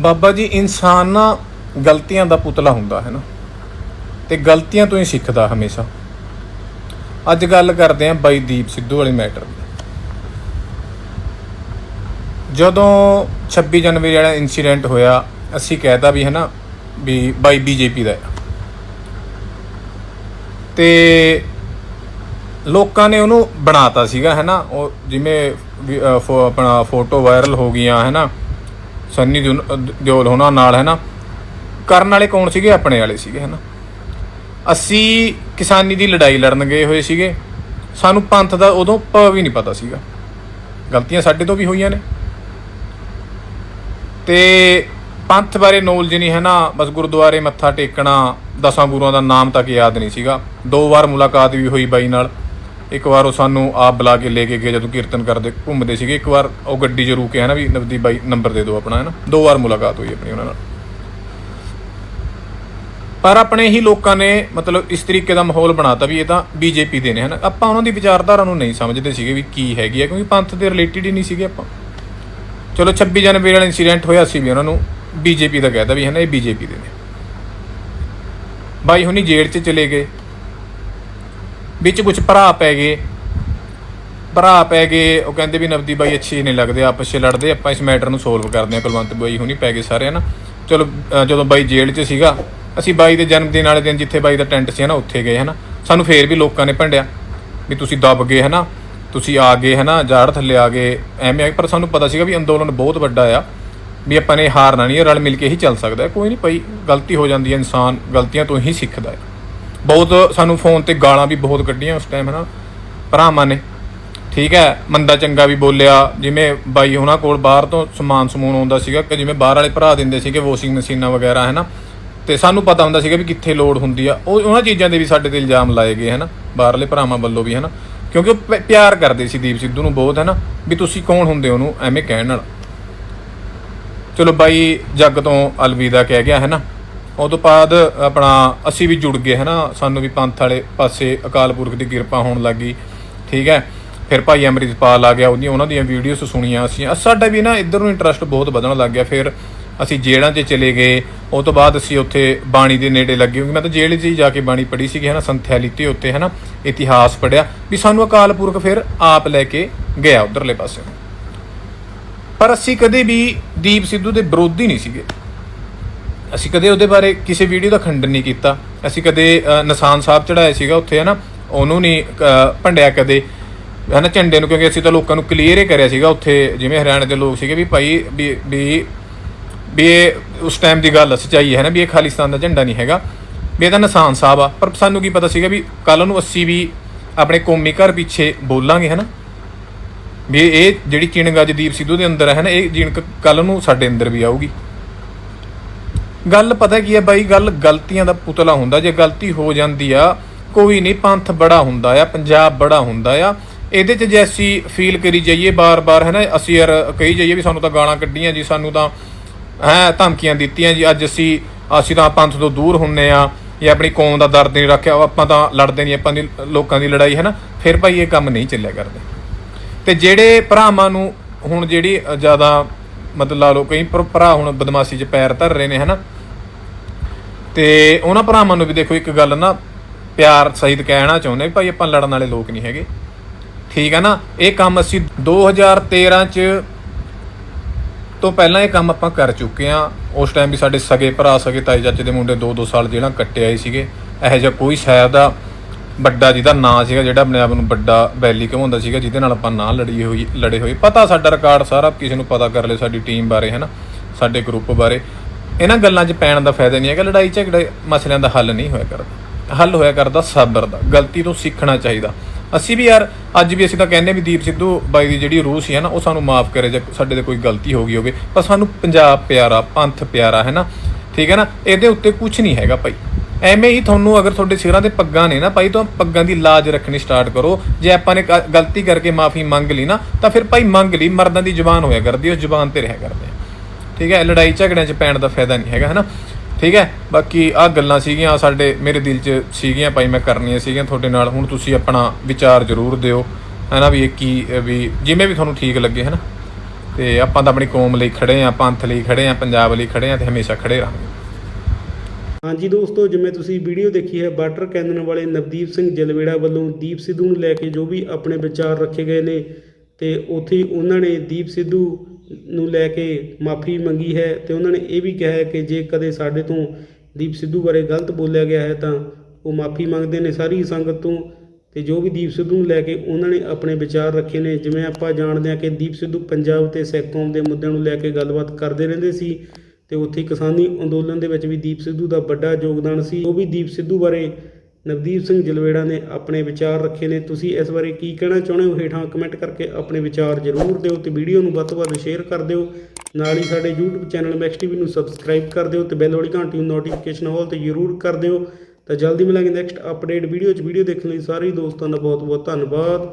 ਬਾਬਾ ਜੀ ਇਨਸਾਨ ਨਾ ਗਲਤੀਆਂ ਦਾ ਪੁਤਲਾ ਹੁੰਦਾ ਹੈ ਨਾ। ਤੇ ਗਲਤੀਆਂ ਤੋਂ ਹੀ ਸਿੱਖਦਾ ਹਮੇਸ਼ਾ। ਅੱਜ ਗੱਲ ਕਰਦੇ ਆਂ ਬਾਈ ਦੀਪ ਸਿੱਧੂ ਵਾਲੇ ਮੈਟਰ ਜਦੋਂ 26 ਜਨਵਰੀ ਵਾਲਾ ਇਨਸੀਡੈਂਟ ਹੋਇਆ ਅਸੀਂ ਕਹਿਤਾ ਵੀ ਹੈ ਨਾ ਵੀ ਬਾਈ ਬੀਜੇਪੀ ਦਾ ਹੈ ਤੇ ਲੋਕਾਂ ਨੇ ਉਹਨੂੰ ਬਣਾਤਾ ਸੀਗਾ ਹੈ ਨਾ। ਉਹ ਜਿਵੇਂ ਵੀ, ਫੋ- ਆਪਣਾ ਫੋਟੋ ਵਾਇਰਲ ਹੋ ਗਈਆਂ ਹੈ ਨਾ। ਸੰਨੀ ਦਿਓਲ ਅਹ, ਹੋਣਾ ਨਾਲ ਹੈ ਨਾ ਕਰਨ ਵਾਲੇ ਕੌਣ ਸੀਗੇ? ਆਪਣੇ ਵਾਲੇ ਸੀਗੇ ਹੈ ਨਾ? ਅਸੀਂ ਕਿਸਾਨੀ ਦੀ ਲੜਾਈ ਲੜਨ ਗਏ ਹੋਏ ਸੀਗੇ। ਸਾਨੂੰ ਪੰਥ ਦਾ ਉਦੋਂ ਪ ਵੀ ਨਹੀਂ ਪਤਾ ਸੀਗਾ। ਗਲਤੀਆਂ ਸਾਡੇ ਤੋਂ ਵੀ ਹੋਈਆਂ ਨੇ। ਤੇ ਪੰਥ ਬਾਰੇ ਨੌਲੇਜ ਨਹੀਂ ਹੈ ਨਾ ਬਸ ਗੁਰਦੁਆਰੇ ਮੱਥਾ ਟੇਕਣਾ ਦਸਾਂ ਗੁਰੂਆਂ ਦਾ ਨਾਮ ਤੱਕ ਯਾਦ ਨਹੀਂ ਸੀਗਾ। ਦੋ ਵਾਰ ਮੁਲਾਕਾਤ ਵੀ ਹੋਈ ਬਾਈ ਨਾਲ। ਇੱਕ ਵਾਰ ਉਹ ਸਾਨੂੰ ਆਪ ਬੁਲਾ ਕੇ ਲੈ ਕੇ ਗਏ ਜਦੋਂ ਕੀਰਤਨ ਕਰਦੇ ਘੁੰਮਦੇ ਸੀਗੇ। ਇੱਕ ਵਾਰ ਉਹ ਗੱਡੀ 'ਚ ਰੁਕੇ ਹੈ ਨਾ ਵੀ ਨਵਦੀਪ ਬਾਈ ਨੰਬਰ ਦੇ ਦਿਓ ਆਪਣਾ ਹੈ ਨਾ ਦੋ ਵਾਰ ਮੁਲਾਕਾਤ ਹੋਈ ਆਪਣੀ ਉਹਨਾਂ ਨਾਲ। ਪਰ ਆਪਣੇ ਹੀ ਲੋਕਾਂ ਨੇ ਮਤਲਬ ਇਸ ਤਰੀਕੇ ਦਾ ਮਾਹੌਲ ਬਣਾਤਾ ਵੀ ਇਹ ਤਾਂ ਬੀਜੇਪੀ ਦੇ ਨੇ, ਹਨ। ਆਪਾਂ ਉਹਨਾਂ ਦੀ ਵਿਚਾਰਧਾਰਾ ਨੂੰ ਨਹੀਂ ਸਮਝਦੇ ਸੀਗੇ ਵੀ ਕੀ ਹੈਗੀ ਹੈ ਕਿਉਂਕਿ ਪੰਥ ਦੇ ਰਿਲੇਟਡ ਹੀ ਨਹੀਂ ਸੀਗੇ ਆਪਾਂ। ਚਲੋ 26 ਜਨਵਰੀ ਵਾਲਾ ਇਨਸੀਡੈਂਟ ਹੋਇਆ ਸੀ ਵੀ ਉਹਨਾਂ ਨੂੰ ਬੀਜੇਪੀ ਦਾ ਕਹਿਦਾ ਵੀ ਹੈ ਨਾ ਇਹ ਬੀਜੇਪੀ ਦੇ ਨੇ। ਬਾਈ ਹੁਣੀ ਜੇਲ੍ਹ 'ਚ ਚਲੇ ਗਏ। ਵਿੱਚ ਕੁਝ ਭਰਾ ਪੈ ਗਏ। ਭਰਾ ਪੈ ਗਏ ਉਹ ਕਹਿੰਦੇ ਵੀ ਨਵਦੀ ਬਾਈ ਅੱਛੇ ਨਹੀਂ ਲੱਗਦੇ ਆਪਸ 'ਚ ਲੜਦੇ ਆਪਾਂ ਇਸ ਮੈਟਰ ਨੂੰ ਸੋਲਵ ਕਰਦੇ ਹਾਂ ਕੁਲਵੰਤ ਬਾਈ ਹੁਣੀ ਪੈ ਗਏ ਸਾਰੇ ਹਨਾ। ਚਲੋ ਜਦੋਂ ਬਾਈ ਜੇਲ੍ਹ 'ਚ ਸੀਗਾ ਅਸੀਂ ਬਾਈ ਦੇ ਜਨਮ ਦਿਨ ਵਾਲੇ ਦਿਨ ਜਿੱਥੇ ਬਾਈ ਦਾ ਟੈਂਟ ਸੀ ਹਨਾ ਉੱਥੇ ਗਏ ਹਨਾ। ਸਾਨੂੰ ਫੇਰ ਵੀ ਲੋਕਾਂ ਨੇ ਭੰਡਿਆ ਵੀ ਤੁਸੀਂ ਦਬ ਗਏ ਹਨਾ ਤੁਸੀਂ ਆ ਗਏ ਹਨਾ ਜਾੜ ਥੱਲੇ ਆ ਗਏ ਐਵੇਂ ਆ- ਪਰ ਸਾਨੂੰ ਪਤਾ ਸੀਗਾ ਵੀ ਅੰਦੋਲਨ ਬਹੁਤ ਵੱਡਾ ਆ ਵੀ ਆਪਾਂ ਨੇ ਹਾਰਨਾ ਨਹੀਂ ਹੈ, ਰਲ ਮਿਲ ਕੇ ਹੀ ਚੱਲ ਸਕਦਾ ਕੋਈ ਨਹੀਂ ਭਾਈ ਗਲਤੀ ਹੋ ਜਾਂਦੀ ਹੈ ਇਨਸਾਨ ਗਲਤੀਆਂ ਤੋਂ ਹੀ ਸਿੱਖਦਾ ਹੈ। ਬਹੁਤ ਸਾਨੂੰ ਫੋਨ ਤੇ ਗਾਲਾਂ ਵੀ ਬਹੁਤ ਕੱਢੀਆਂ ਉਸ ਟਾਈਮ ਹਨਾ। ਭਰਾਵਾਂ ਨੇ, ਠੀਕ ਹੈ। ਮੰਦਾ ਚੰਗਾ ਵੀ ਬੋਲਿਆ, ਜਿਵੇਂ ਬਾਈ ਉਹਨਾਂ ਕੋਲ ਬਾਹਰ ਤੋਂ ਸਮਾਨ ਸਮੂਨ ਆਉਂਦਾ ਸੀਗਾ, ਕਿ ਜਿਵੇਂ ਬਾਹਰ ਵਾਲੇ ਭਰਾ ਦਿੰਦੇ ਸੀਗੇ ਵਾਸ਼ਿੰਗ ਮਸ਼ੀਨਾਂ ਵਗੈਰਾ ਹੈ ਨਾ ਤੇ ਸਾਨੂੰ ਪਤਾ ਹੁੰਦਾ ਸੀਗਾ ਵੀ ਕਿੱਥੇ ਲੋਡ ਹੁੰਦੀ ਆ। ਉਹ ਉਹਨਾਂ ਚੀਜ਼ਾਂ ਦੇ ਵੀ ਸਾਡੇ ਤੇ ਇਲਜ਼ਾਮ ਲਾਏ ਗਏ ਹੈ ਨਾ ਬਾਹਰਲੇ ਭਰਾਵਾਂ ਵੱਲੋਂ ਵੀ ਹੈ ਨਾ ਕਿਉਂਕਿ ਉਹ ਪਿਆਰ ਕਰਦੇ ਸੀ ਦੀਪ ਸਿੱਧੂ ਨੂੰ ਬਹੁਤ ਹੈ ਨਾ ਵੀ ਤੁਸੀਂ ਕੌਣ ਹੁੰਦੇ ਉਹਨੂੰ ਐਵੇਂ ਕਹਿਣ ਨਾਲ। ਚਲੋ ਬਾਈ ਜੱਗ ਤੋਂ ਅਲਵਿਦਾ ਕਹਿ ਗਿਆ ਹੈ ਨਾ ਉਹ ਤੋਂ ਬਾਅਦ ਆਪਣਾ ਅਸੀਂ ਵੀ ਜੁੜ ਗਏ ਹੈ ਨਾ ਸਾਨੂੰ ਵੀ ਪੰਥ ਵਾਲੇ ਪਾਸੇ ਅਕਾਲ ਪੁਰਖ ਦੀ ਕਿਰਪਾ ਹੋਣ ਲੱਗੀ ਠੀਕ ਹੈ। ਫਿਰ ਭਾਈ ਅੰਮ੍ਰਿਤਪਾਲ ਆ ਗਿਆ ਉਹਦੀਆਂ ਉਹਨਾਂ ਦੀਆਂ ਵੀਡੀਓਸ ਸੁਣੀਆਂ ਅਸੀਂ। ਸਾਡਾ ਵੀ ਨਾ ਇੱਧਰ ਨੂੰ ਇੰਟਰਸਟ ਬਹੁਤ ਵਧਣ ਲੱਗ ਗਿਆ। ਫਿਰ ਅਸੀਂ ਜੇਲ੍ਹਾਂ 'ਚ ਚਲੇ ਗਏ। ਉਹ ਤੋਂ ਬਾਅਦ ਅਸੀਂ ਉੱਥੇ ਬਾਣੀ ਦੇ ਨੇੜੇ ਲੱਗੇ ਕਿਉਂਕਿ ਮੈਂ ਤਾਂ ਜੇਲ੍ਹ 'ਚ ਹੀ ਜਾ ਕੇ ਬਾਣੀ ਪੜ੍ਹੀ ਸੀਗੀ ਹੈ ਨਾ ਸੰਥਿਆ ਉੱਤੇ ਹੈ ਨਾ ਇਤਿਹਾਸ ਪੜਿਆ ਵੀ ਸਾਨੂੰ ਅਕਾਲ ਪੁਰਖ ਫਿਰ ਆਪ ਲੈ ਕੇ ਗਿਆ ਉਧਰਲੇ ਪਾਸੇ। ਪਰ ਅਸੀਂ ਕਦੇ ਵੀ ਦੀਪ ਸਿੱਧੂ ਦੇ ਵਿਰੋਧੀ ਨਹੀਂ ਸੀਗੇ। ਅਸੀਂ ਕਦੇ ਉਹਦੇ ਬਾਰੇ ਕਿਸੇ ਵੀਡੀਓ ਦਾ ਖੰਡਨ ਨਹੀਂ ਕੀਤਾ। ਅਸੀਂ ਕਦੇ ਨਿਸ਼ਾਨ ਸਾਹਿਬ ਚੜਾਇਆ ਸੀਗਾ ਉੱਥੇ ਹੈ ਨਾ ਉਹਨੂੰ ਨਹੀਂ ਭੰਡਿਆ ਕਦੇ। ਹੈ ਨਾ ਝੰਡੇ ਨੂੰ, ਕਿਉਂਕਿ ਅਸੀਂ ਤਾਂ ਲੋਕਾਂ ਨੂੰ ਕਲੀਅਰ ਹੀ ਕਰਿਆ ਸੀਗਾ ਉੱਥੇ, ਜਿਵੇਂ ਹਰਿਆਣੇ ਦੇ ਲੋਕ ਸੀਗੇ ਵੀ ਭਾਈ, ਵੀ ਵੀ ਵੀ ਇਹ ਉਸ ਟਾਈਮ ਦੀ ਗੱਲ ਸੱਚਾਈ ਹੈ ਨਾ ਵੀ ਇਹ ਖਾਲਿਸਤਾਨ ਦਾ ਝੰਡਾ ਨਹੀਂ ਹੈਗਾ। ਵੀ ਇਹ ਤਾਂ ਨਿਸ਼ਾਨ ਸਾਹਿਬ ਆ। ਪਰ ਸਾਨੂੰ ਕੀ ਪਤਾ ਸੀਗਾ ਵੀ ਕੱਲ ਨੂੰ ਅਸੀਂ ਵੀ ਆਪਣੇ ਕੌਮੀ ਘਰ ਪਿੱਛੇ ਬੋਲਾਂਗੇ ਹੈ ਨਾ ਵੀ ਇਹ ਜਿਹੜੀ ਚਿਣਕ ਅੱਜ ਦੀਪ ਸਿੱਧੂ ਦੇ ਅੰਦਰ ਹੈ ਨਾ ਇਹ ਜਿਣਕ ਕੱਲ ਨੂੰ ਸਾਡੇ ਅੰਦਰ ਵੀ ਆਊਗੀ। ਗੱਲ ਪਤਾ ਕੀ ਹੈ ਬਾਈ, ਗੱਲ ਗਲਤੀਆਂ ਦਾ ਪੁਤਲਾ ਹੁੰਦਾ। ਜੇ ਗਲਤੀ ਹੋ ਜਾਂਦੀ ਆ, ਕੋਈ ਨਹੀਂ, ਪੰਥ ਬੜਾ ਹੁੰਦਾ ਆ, ਪੰਜਾਬ ਬੜਾ ਹੁੰਦਾ ਆ। ਇਹਦੇ ਚ ਜੇ ਅਸੀਂ ਫੀਲ ਕਰੀ ਜਾਈਏ ਬਾਰ-ਬਾਰ, ਹੈ ਨਾ, ਅਸੀਂ ਯਾਰ ਕਹੀ ਜਾਈਏ ਵੀ ਸਾਨੂੰ ਤਾਂ ਗਾਲਾਂ ਕੱਢੀਆਂ ਜੀ, ਸਾਨੂੰ ਤਾਂ, ਹੈ, ਧਮਕੀਆਂ ਦਿੱਤੀਆਂ ਜੀ। ਅੱਜ ਅਸੀਂ ਅਸੀਂ ਤਾਂ ਪੰਥ ਤੋਂ ਦੂਰ ਹੁੰਨੇ ਆ, ਜਾਂ ਆਪਣੀ ਕੌਮ ਦਾ ਦਰਦ ਨਹੀਂ ਰੱਖਿਆ ਆਪਾਂ ਤਾਂ ਲੜਦੇ ਨਹੀਂ, ਆਪਾਂ ਦੀ, ਲੋਕਾਂ ਦੀ ਲੜਾਈ, ਹੈ ਨਾ। ਫਿਰ ਭਾਈ ਇਹ ਕੰਮ ਨਹੀਂ ਚੱਲਿਆ ਕਰਦੇ। ਤੇ ਜਿਹੜੇ ਭਰਾਵਾਂ ਨੂੰ ਹੁਣ ਜਿਹੜੀ ਜ਼ਿਆਦਾ ਮਤਲਬ ਲਾ ਲਓ ਕਈ ਭਰਾ ਹੁਣ ਬਦਮਾਸ਼ੀ 'ਚ ਪੈਰ ਧਰ ਰਹੇ ਨੇ, ਹਨਾ? ਤੇ ਉਹਨਾਂ ਭਰਾਵਾਂ ਨੂੰ ਵੀ ਦੇਖੋ ਇੱਕ ਗੱਲ ਨਾ ਪਿਆਰ ਸਹਿਤ ਕਹਿਣਾ ਚਾਹੁੰਦੇ ਭਾਈ ਆਪਾਂ ਲੜਨ ਵਾਲੇ ਲੋਕ ਨਹੀਂ ਹੈਗੇ। ਠੀਕ ਹੈ ਨਾ? ਇਹ ਕੰਮ ਅਸੀਂ 2013 ਚ ਤੋਂ ਪਹਿਲਾਂ ਇਹ ਕੰਮ ਆਪਾਂ ਕਰ ਚੁੱਕੇ ਆ। ਉਸ ਟਾਈਮ ਵੀ ਸਾਡੇ ਸਗੇ ਭਰਾ, ਸਗੇ ਤਾਏ ਚਾਚੇ ਦੇ ਮੁੰਡੇ 2-2 ਸਾਲ ਜਿਹੜਾ ਕੱਟੇ ਆਏ ਸੀਗੇ। ਇਹੋ ਜਿਹਾ ਕੋਈ ਸ਼ਾਇਦ ਦਾ ਵੱਡਾ ਜਿਹਦਾ ਨਾਂ ਸੀਗਾ, ਜਿਹੜਾ ਆਪਣੇ ਆਪ ਨੂੰ ਵੱਡਾ ਬੈਲੀ ਕਹਾਉਂਦਾ ਸੀਗਾ, ਜਿਹਦੇ ਨਾਲ ਆਪਾਂ ਨਾ ਲੜੀ ਹੋਈ, ਲੜੇ ਹੋਏ। ਪਤਾ ਸਾਡਾ ਰਿਕਾਰਡ ਸਾਰਾ, ਕਿਸੇ ਨੂੰ ਪਤਾ ਕਰ ਲੈ ਸਾਡੀ ਟੀਮ ਬਾਰੇ, ਹੈਨਾ, ਸਾਡੇ ਗਰੁੱਪ ਬਾਰੇ। ਇਹਨਾਂ ਗੱਲਾਂ 'ਚ ਪੈਣ ਦਾ ਫਾਇਦਾ ਨਹੀਂ ਹੈਗਾ, ਲੜਾਈ ਝਗੜੇ ਮਸਲਿਆਂ ਦਾ ਹੱਲ ਨਹੀਂ ਹੋਇਆ ਕਰਦਾ। ਹੱਲ ਹੋਇਆ ਕਰਦਾ ਸਬਰ ਦਾ, ਗਲਤੀ ਤੋਂ ਸਿੱਖਣਾ ਚਾਹੀਦਾ। ਅਸੀਂ ਵੀ ਯਾਰ, ਅੱਜ ਵੀ ਅਸੀਂ ਤਾਂ ਕਹਿੰਦੇ ਵੀ ਦੀਪ ਸਿੱਧੂ ਬਾਈ ਦੀ ਜਿਹੜੀ ਰੂਹ ਸੀ ਹੈ ਨਾ ਉਹ ਸਾਨੂੰ ਮਾਫ ਕਰੇ ਜੇ ਸਾਡੇ ਤੇ ਕੋਈ ਗਲਤੀ ਹੋ ਗਈ ਹੋਵੇ। ਪਰ ਸਾਨੂੰ ਪੰਜਾਬ ਪਿਆਰਾ, ਪੰਥ ਪਿਆਰਾ ਹੈ ਨਾ ਠੀਕ ਹੈ ਨਾ, ਇਹਦੇ ਉੱਤੇ ਕੁਝ ਨਹੀਂ ਹੈਗਾ ਭਾਈ। ਐਵੇਂ ਹੀ ਤੁਹਾਨੂੰ ਅਗਰ ਤੁਹਾਡੇ ਸਿਰਾਂ ਤੇ ਪੱਗਾਂ ਨੇ ਨਾ ਭਾਈ, ਤਾਂ ਪੱਗਾਂ ਦੀ ਲਾਜ ਰੱਖਣੀ ਸਟਾਰਟ ਕਰੋ। ਜੇ ਆਪਾਂ ਨੇ ਕ- ਗਲਤੀ ਕਰਕੇ ਮਾਫੀ ਮੰਗ ਲਈ ਨਾ, ਤਾਂ ਫਿਰ ਭਾਈ ਮੰਗ ਲਈ, ਮਰਦਾਂ ਦੀ ਜ਼ੁਬਾਨ ਹੋਇਆ ਕਰਦੀ ਉਸ ਜ਼ੁਬਾਨ ਤੇ ਰਹਿ ਕਰਦੇ ਆ। ਠੀਕ ਹੈ ਲੜਾਈ ਝਗੜਿਆਂ 'ਚ ਪੈਣ ਦਾ ਫਾਇਦਾ ਨਹੀਂ ਹੈਗਾ, ਹਨਾ? ਠੀਕ ਹੈ, ਬਾਕੀ ਆ ਗੱਲਾਂ ਸੀਗੀਆਂ, ਸਾਡੇ, ਮੇਰੇ ਦਿਲ 'ਚ ਸੀਗੀਆਂ, ਭਾਈ ਮੈਂ ਕਰਨੀਆਂ ਸੀਗੀਆਂ ਤੁਹਾਡੇ ਨਾਲ, ਹੁਣ ਤੁਸੀਂ ਆਪਣਾ ਵਿਚਾਰ ਜ਼ਰੂਰ ਦਿਓ, ਹੈਨਾ ਵੀ ਇਹ ਕੀ ਵੀ ਜਿਵੇਂ ਵੀ ਤੁਹਾਨੂੰ ਠੀਕ ਲੱਗੇ, ਹਨਾ? ਤੇ ਆਪਾਂ ਤਾਂ ਆਪਣੀ ਕੌਮ ਲਈ ਖੜੇ ਆ ਪੰਥ ਲਈ ਖੜੇ ਆ ਪੰਜਾਬ ਲਈ ਖੜੇ ਆ ਤੇ ਹਮੇਸ਼ਾ ਖੜੇ ਰਹਾਂਗੇ। ਹਾਂਜੀ ਦੋਸਤੋ, ਜਿਵੇਂ ਤੁਸੀਂ ਵੀਡੀਓ ਦੇਖੀ ਹੈ, ਬਾਰਡਰ ਕੈਨਨ ਵਾਲੇ ਨਵਦੀਪ ਸਿੰਘ ਜਲਵੇੜਾ ਵੱਲੋਂ ਦੀਪ ਸਿੱਧੂ ਨੂੰ ਲੈ ਕੇ ਜੋ ਵੀ ਆਪਣੇ ਵਿਚਾਰ ਰੱਖੇ ਗਏ ਨੇ ਤੇ ਉੱਥੇ ਹੀ ਉਹਨਾਂ ਨੇ ਦੀਪ ਸਿੱਧੂ ਨੂੰ ਲੈ ਕੇ ਮਾਫੀ ਮੰਗੀ ਹੈ ਤੇ ਉਹਨਾਂ ਨੇ ਇਹ ਵੀ ਕਿਹਾ ਹੈ ਕਿ ਜੇ ਕਦੇ ਸਾਡੇ ਤੋਂ ਦੀਪ ਸਿੱਧੂ ਬਾਰੇ ਗਲਤ ਬੋਲਿਆ ਗਿਆ ਹੈ ਤਾਂ ਉਹ ਮਾਫੀ ਮੰਗਦੇ ਨੇ ਸਾਰੀ ਸੰਗਤ ਤੋਂ ਤੇ ਜੋ ਵੀ ਦੀਪ ਸਿੱਧੂ ਨੂੰ ਲੈ ਕੇ ਉਹਨਾਂ ਨੇ ਆਪਣੇ ਵਿਚਾਰ ਰੱਖੇ ਨੇ, ਜਿਵੇਂ ਆਪਾਂ ਜਾਣਦੇ ਹਾਂ ਕਿ ਦੀਪ ਸਿੱਧੂ ਪੰਜਾਬ ਤੇ ਸਿੱਖ ਕੌਮ ਦੇ ਮੁੱਦਿਆਂ ਨੂੰ ਲੈ ਕੇ ਗੱਲਬਾਤ ਕਰਦੇ ਰਹਿੰਦੇ ਸੀ ਤੇ ਉੱਥੇ ਕਿਸਾਨੀ ਅੰਦੋਲਨ ਦੇ ਵਿੱਚ ਵੀ ਦੀਪ ਸਿੱਧੂ ਦਾ ਵੱਡਾ ਯੋਗਦਾਨ ਸੀ। ਉਹ ਵੀ ਦੀਪ ਸਿੱਧੂ ਬਾਰੇ ਨਵਦੀਪ ਸਿੰਘ ਜਲਵੇੜਾ ਨੇ ਆਪਣੇ ਵਿਚਾਰ ਰੱਖੇ ਨੇ। ਤੁਸੀਂ ਇਸ ਬਾਰੇ ਕੀ ਕਹਿਣਾ ਚਾਹੁੰਦੇ ਹੋ? ਹੇਠਾਂ ਕਮੈਂਟ ਕਰਕੇ ਆਪਣੇ ਵਿਚਾਰ ਜ਼ਰੂਰ ਦਿਓ ਤੇ ਵੀਡੀਓ ਨੂੰ ਵੱਧ ਤੋਂ ਵੱਧ ਸ਼ੇਅਰ ਕਰ ਦਿਓ। ਨਾਲ ਹੀ ਸਾਡੇ YouTube ਚੈਨਲ ਮੈਕਸ ਟੀਵੀ ਨੂੰ ਸਬਸਕ੍ਰਾਈਬ ਕਰ ਦਿਓ ਤੇ ਬੈਲ ਵਾਲੀ ਘੰਟੀ ਨੂੰ ਨੋਟੀਫਿਕੇਸ਼ਨ ਹਾਲ ਤੇ ਜ਼ਰੂਰ ਕਰ ਦਿਓ। ਤਾਂ ਜਲਦੀ ਮਿਲਾਂਗੇ ਨੈਕਸਟ ਅਪਡੇਟ ਵੀਡੀਓ 'ਚ। ਵੀਡੀਓ ਦੇਖਣ ਲਈ ਸਾਰੇ ਦੋਸਤਾਂ ਦਾ ਬਹੁਤ ਬਹੁਤ ਧੰਨਵਾਦ।